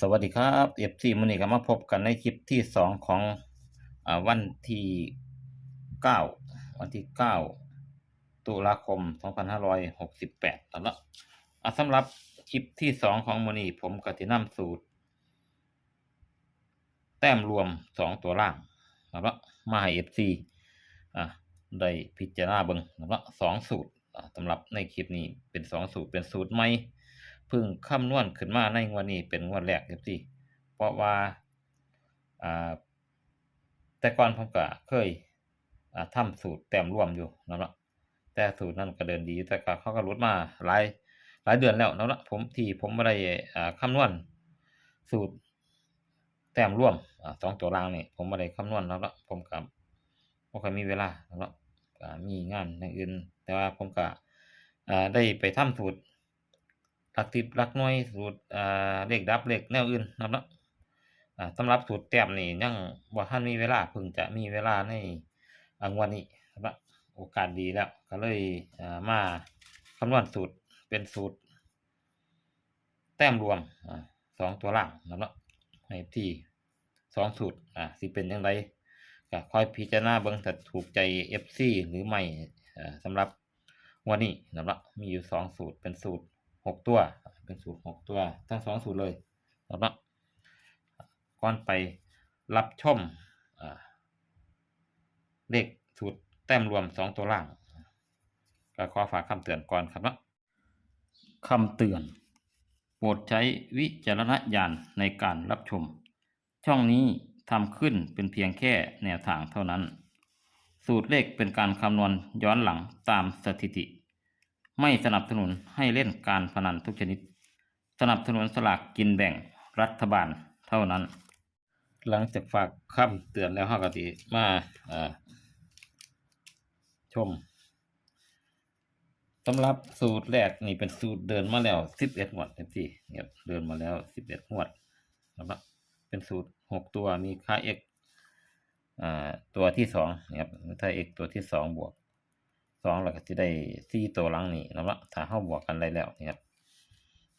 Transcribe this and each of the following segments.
สวัสดีครับเอฟซีมื้อนี้ก็มาพบกันในคลิปที่สองของอวันที่เก้าวันที่เก้าตุลาคมสองพันห้าร้อยหกสิบแปดแล้วละอะสำหรับคลิปที่สองของมื้อนี้ผมก็สินำสูตร แต้มรวมสองตัวล่างแล้วละมาให้เอฟซีอะได้พิจารณาเบิ่งแล้วละสองสูตรสำหรับในคลิปนี้เป็นสองสูตรเป็นสูตรใหม่ พึ่งคำนวณขึ้นมาในงวดนี้เป็นงวดแรกครับสิเพราะว่าแต่ก่อนผมก็เคยอ่าทำสูตรแต้มร่วมอยู่นั่นแหละแต่สูตรนั้นก็เดินดีแต่ก็เขาก็ลดมาหลายหลายเดือนแล้วนั่นแหละผมที่ผมไม่ได้อ่าคำนวณสูตรแต้มร่วมสองตัวรางนี่ผมไม่ได้คำนวณแล้วละผมก็บ่ค่อยมีเวลาแล้วละมีงานอย่างอื่น แต่ว่าผมก็ได้ไปทำสูตร หลักสิบหลักหน่วยสูตรอ่าเลขดับเลขแนวอื่นนะครับเนาะอ่าสำหรับสูตรแต้มนี่ยังบ่ทันมีเวลาเพิ่งจะมีเวลาในอ่างวันนี้นะครับโอกาสดีแล้ว ก็เลยอ่ามาคำนวณสูตรเป็นสูตร แต้มรวมอ่าสองตัวล่างนะครับเนาะให้ที่สองสูตรอ่าสิเป็นยังไงก็คอยพิจารณาเบิ่งถ้าถูกใจ FC หรือไม่อ่าสำหรับวันนี้นะครับเนาะมีอยู่สองสูตรเป็นสูตร หกตัว เป็นสูตรหกตัว ทั้งสองสูตรเลยแล้วเนาะก่อนไปรับชมเลขสูตรแต้มรวมสองตัวล่าง ก็ขอฝากคำเตือนก่อนครับเนาะคำเตือน โปรดใช้วิจารณญาณในการรับชม ช่องนี้ทำขึ้นเป็นเพียงแค่แนวทางเท่านั้น สูตรเลขเป็นการคำนวณย้อนหลังตามสถิติ ไม่สนับสนุนให้เล่นการพนันทุกชนิด สนับสนุนสลากกินแบ่งรัฐบาลเท่านั้น หลังจากฝากคำเตือนแล้วห้ากติมาชมสำหรับสูตรแรกนี่เป็นสูตรเดินมาแล้วสิบเอ็ดงวดเต็มที่เนี่ยเดินมาแล้วสิบเอ็ดงวดนะครับเป็นสูตรหกตัวมีค่า x อ่าตัวที่สองนะครับถ้า x ตัวที่สองบวก สองเราก็จะได้สี่ตัวหลังนี่นะว่าถ้าเข้าบวกกันได้แล้วนี่ครับ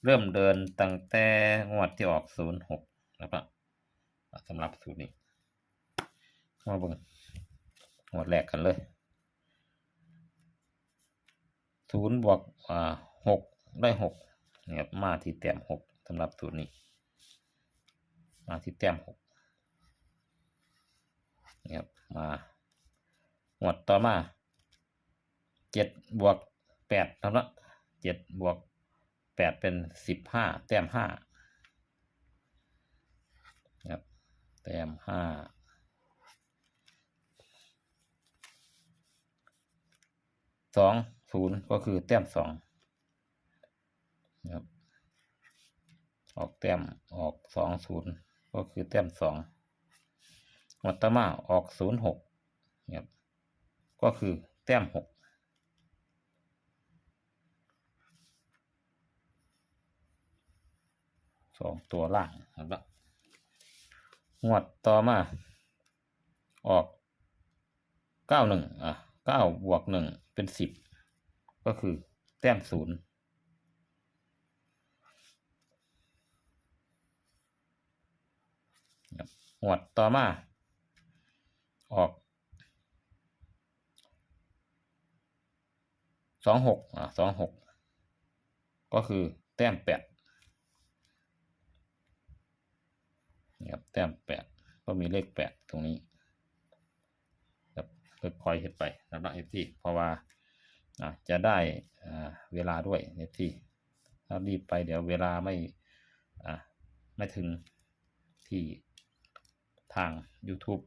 เริ่มเดินตั้งแต่งวดที่ออกศูนย์หกนะครับสำหรับสูตรนี้มาเบิ่งงวดแรกกันเลยศูนย์บวกอ่าหกได้หกนี่ครับมาที่แต้มหกสำหรับสูตรนี้ มาที่แต้มหกนี่ครับมางวดต่อมา เจ็ดบวกแปดครับละเจ็ดบวกแปดเป็นสิบห้าแต้มห้าครับแต้มห้าสองศูนย์ก็คือแต้มสองครับออกแต้มออกสองศูนย์ก็คือแต้มสองวัตมาออกศูนย์หกครับก็คือแต้มหก สองตัวล่างครับงวดต่อมา ออกเก้าหนึ่งอะเก้าบวกหนึ่งเป็นสิบก็คือแต้มศูนย์งวดต่อมา ออกสองหกอะสองหกก็คือแต้มแปด ครับแต้มแปดก็มีเลขแปดตรงนี้ครับค่อยๆเห็ดไปนะครับเอฟทีเพราะว่าอ่าจะได้อ่าเวลาด้วยเอฟทีถ้ารีบไปเดี๋ยวเวลาไม่อ่าไม่ถึงที่ทาง YouTube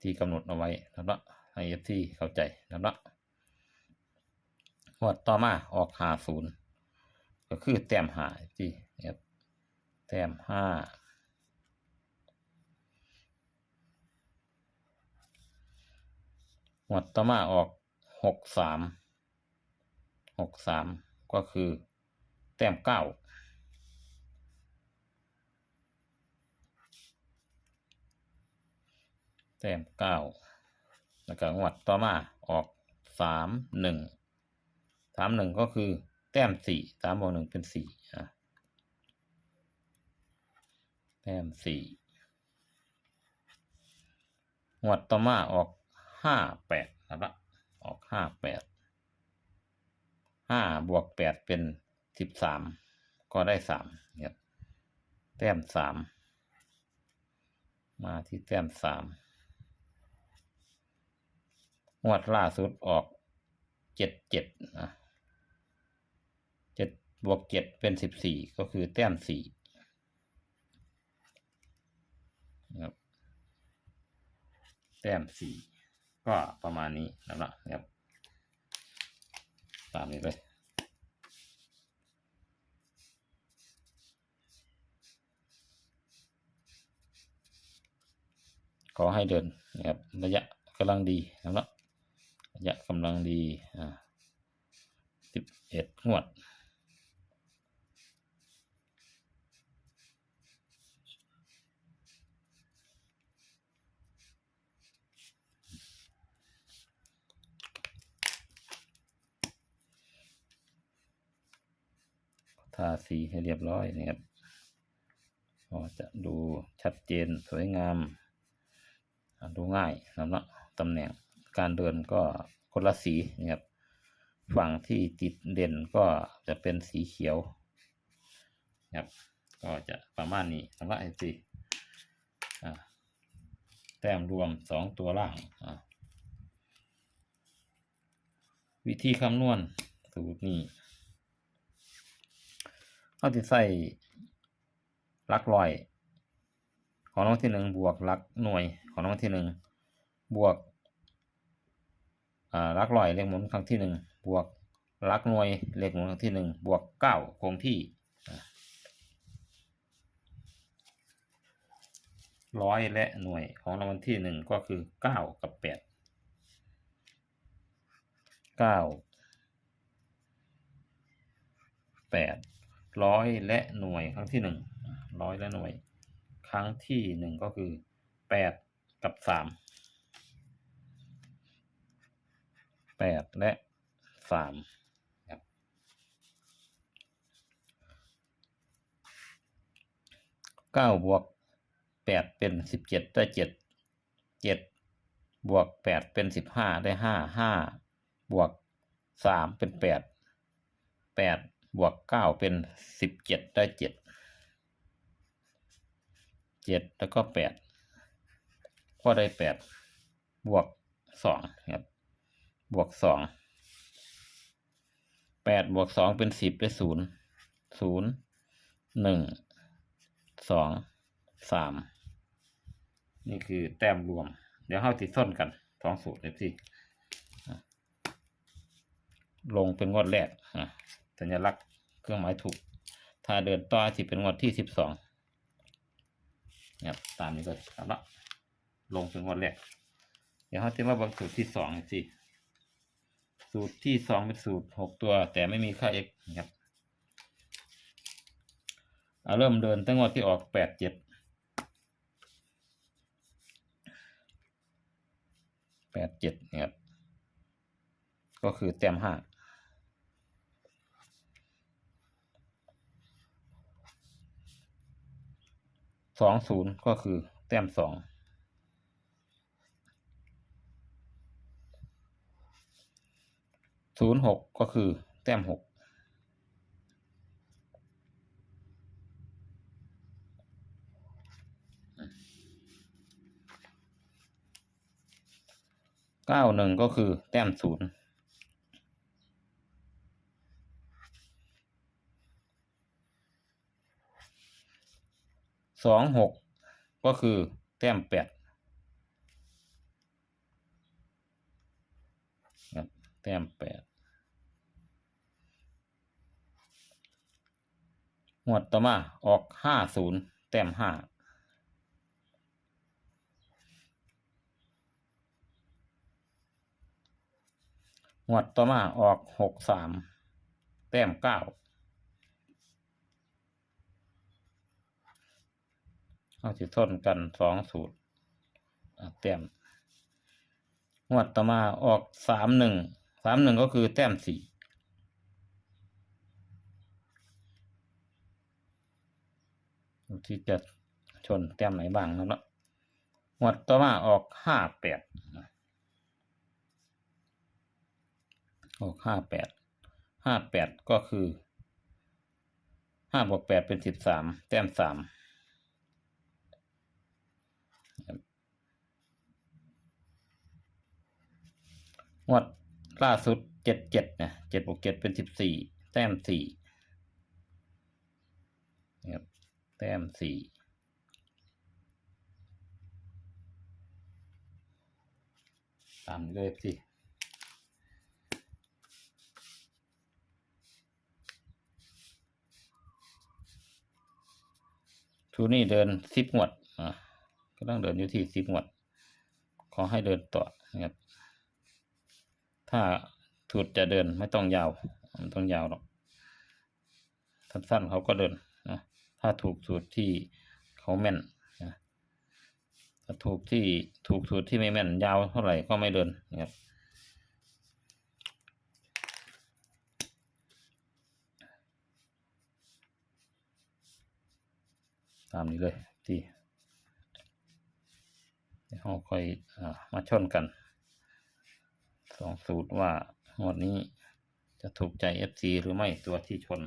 ที่กำหนดเอาไว้นะครับให้เอฟทีเข้าใจนะครับงวดต่อมาออกหาศูนย์ก็คือแต้มหาที่ ต้มห้าหมวดต่อมาออกหกสามหกสามก็คือ แต้มเก้าแต้มเก้าแล้วก็งวดต่อมาออกสามหนึ่งสามหนึ่งก็คือแต้มสี่สามบวกหนึ่งเป็นสี่อะ แต้มสี่งวดต่อมาออกห้าแปดนะครับออกห้าแปดห้าบวกแปดเป็นสิบสามก็ได้สามเนี่ยแต้มสามมาที่แต้มสามงวดล่าสุดออกเจ็ดเจ็ดนะเจ็ดบวกเจ็ดเป็นสิบสี่ก็คือแต้มสี่ นะครับแต้มสี่ก็ประมาณนี้นะครับตามนี้เลยขอให้เดินนะครับระยะกำลังดีนะครับระยะกำลังดีอ่าสิบเอ็ดงวด ทาสีให้เรียบร้อยนะครับก็จะดูชัดเจนสวยงาม ดูง่ายนะครับตำแหน่งการเดินก็คนละสีนะครับฝั่งที่ติดเด่นก็จะเป็นสีเขียวนะครับก็จะประมาณนี้สำหรับไอซีแต้มรวมสองตัวล่าง วิธีคำนวณสูตรนี้ เขาจะใส่ลักร้อย ของรางวัลที่หนึ่งบวกลักหน่วยของรางวัลที่หนึ่งบวกลักร้อยเลขหมุนครั้งที่หนึ่งบวกลักหน่วยเลขหมุนครั้งที่หนึ่งบวกเก้าคงที่ร้อยและหน่วยของรางวัลที่หนึ่งก็คือเก้ากับแปดเก้าแปด ร้อยและหน่วยครั้งที่หนึ่งร้อยและหน่วย ครั้งที่หนึ่งก็คือแปดกับสามแปดและสามครับเก้าบวกแปดเป็นสิบเจ็ดได้เจ็ดเจ็ดบวกแปดเป็นสิบห้าได้ห้าห้าบวกสามเป็นแปดแปด บวกเก้าเป็นสิบเจ็ดได้เจ็ดเจ็ดแล้วก็แปดก็ได้แปดบวกสองครับบวกสองแปดบวกสองเป็นสิบได้ศูนย์ศูนย์หนึ่งสองสามนี่คือแต้มรวม เดี๋ยวเข้าติดส้นกันสองสูตรเลยสิลงเป็นงวดแรกอะ สัญลักษณ์เครื่องหมายถูก ถ้าเดินต่อสิเป็นงวดที่สิบสองครับตามนี้ก็ครับละลงเป็นงวดแรกเดี๋ยวเขาจะมาบังสูตรที่สองสิสูตรที่สองเป็นสูตรหกตัว แต่ไม่มีค่า x นะครับเอาเริ่มเดินตั้งงวดที่ออกแปดเจ็ดแปดเจ็ดนะครับก็คือแต้มห้า สองศูนย์ก็คือแต้มสองศูนย์หกก็คือแต้มหกเก้าหนึ่งก็คือแต้มศูนย์ สองหกก็คือแต้มแปดครับแต้มแปดหมวดต่อมาออกห้าศูนย์แต้มห้าหมวดต่อมาออกหกสามแต้มเก้า เอาสิทนกันสองสูตรอะแต้มงวดต่อมาออกสามหนึ่งสามหนึ่งก็คือแต้มสี่ที่จะนแต้มไหนบ้างนะครับเนาะงวดต่อมาออกห้าแปดออกห้าแปดห้าแปดก็คือห้าบวกแปดเป็นสิบสามแต้มสามง วดล่าสุดเจ็ดเจ็ดนะเจ็ดบวกเจ็ดเป็นสิบสี่แต้มสี่นะครับแต้มสี่ตามเลยสิทูนี่เดินสิบงวดอะก็ต้องเดินอยู่ที่สิบงวด ขอให้เดินต่อนะครับ ถ้าถูดจะเดินไม่ต้องยาวไม่ต้องยาวหรอก สั้นๆเขาก็เดินนะถ้าถูกสูตรที่เขาแม่นนะถ้าถูกที่ถูกสูตรที่ไม่แม่นยาวเท่าไหร่ก็ไม่เดินนะครับตามนี้เลยที่เดี๋ยวเราค่อยอามาชนกัน องสูตรว่างวดนี้จะถูกใจ FC หรือไม่ตัวที่ชน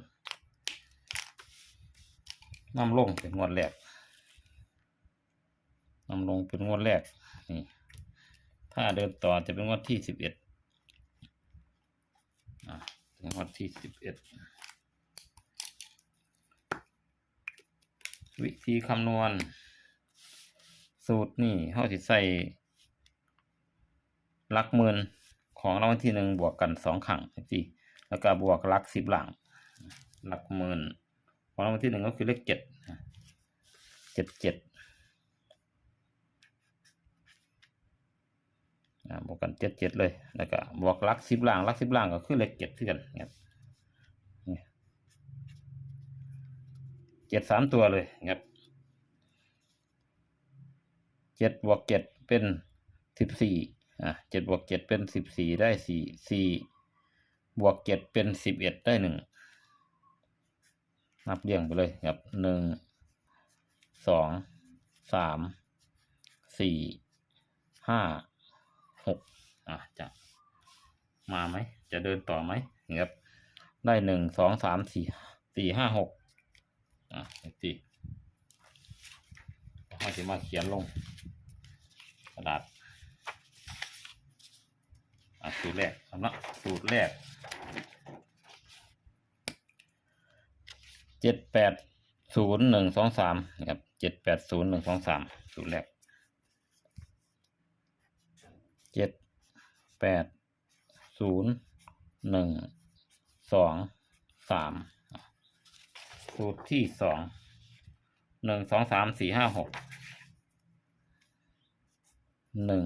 นำลงเป็นงวดแรกนำลงเป็นงวดแรกนี่ถ้าเดินต่อจะเป็นงวดที่สิบเอ็ดอะถึงงวดที่สิบเอ็ดวิธีคำนวณ สูตรนี่เขาสิใส่หลักหมื่น ของรางวัลที่หนึ่งบวกกันสองขังสิแล้วก็บวกหลักสิบหลังหลักหมื่นของรางวัลที่หนึ่งก็คือเลขเจ็ดเจ็ดเจ็ดบวกกันเจ็ดเจ็ดเลย แล้วก็บวกลักสิบหลังลักสิบหลังก็คือเลขเจ็ดเท่ากันเนี่ยเจ็ดสามตัวเลยครับเจ็ดบวกเจ็ดเป็นสิบสี่ อะเจ็ดบวกเจ็ดเป็นสิบสี่ได้สี่สี่บวกเจ็ดเป็นสิบเอ็ดได้หนึ่งนับเรียงไปเลยครับหนึ่งสองสามสี่ห้าหกอะจะมาไหม จะเดินต่อไหมครับ ได้หนึ่งสองสามสี่สี่ห้าหกอะสิให้จะมาเขียนลงกระดาษ อะสูตรแรกสำนักสูตรแรกเจ็ดแปดศูนย์หนึ่งสองสามนะครับเจ็ดแปดศูนย์หนึ่งสองสามสูตรแรกเจ็ดแปดศูนย์หนึ่งสองสามสูตรที่สองหนึ่งสองสามสี่ห้าหกหนึ่ง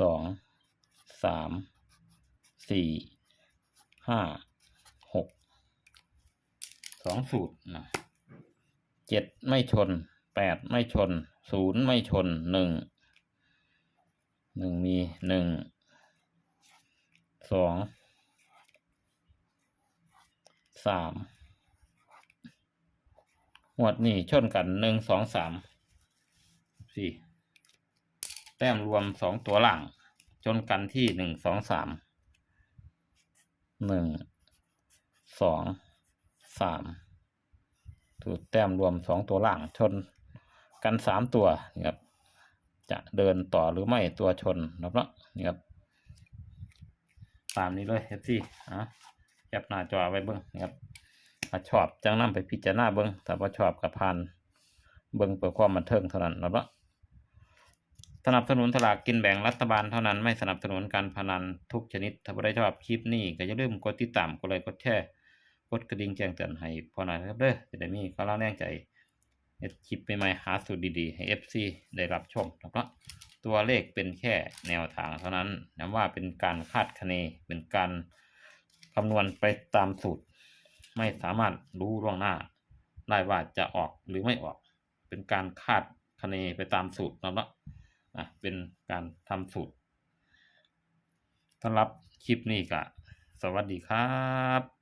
สองสามสี่ห้าหกสองสูตรนะเจ็ดไม่ชนแปดไม่ชนศูนย์ไม่ชนหนึ่งหนึ่งมีหนึ่งสองสามหมวดนี่ชนกันหนึ่งสองสามสี่ ต้มรวมสองตัวหลังชนกันที่หนึ่งสองสามหนึ่งสองสามถูแต้มรวมสองตัวหลังชนกันสามตัวนี่ครับจะเดินต่อหรือไม่ตัวชนนะครับนี่ครับ ตามนี้เลยเอฟซีอะแคปหน้าจอไว้เบิ้งนะครับถ้าชอบจังนํไปพิจารณาเบิ้งถ้าว่าชอบกับพานเบิ้งเพื่อความบันเทิงเท่านั้นนะครับ สนับสนุนสลากกินแบ่งรัฐบาลเท่านั้นไม่สนับสนุนการพนันทุกชนิด ถ้าบได้ชอบคลิปนี้ก็อย่าลืมกดติดตามกดไลค์กดแชร์กดกระดิ่งแจ้งเตือนให้พอหน่อยนครับเด้อจะได้มีกำลังแรงใจเฮ็ดคลิปใหม่ๆหาสูตรดีๆให้ FC ได้รับชมนะครับตัวเลขเป็นแค่แนวทางเท่านั้นย้ำว่าเป็นการคาดคะเนเป็นการคำนวณไปตามสูตร ไม่สามารถรู้ล่วงหน้าได้ว่าจะออกหรือไม่ออก เป็นการคาดคะเนไปตามสูตรนะครับ อะเป็นการทำสูตรสำหรับคลิปนี้กะ สวัสดีครับ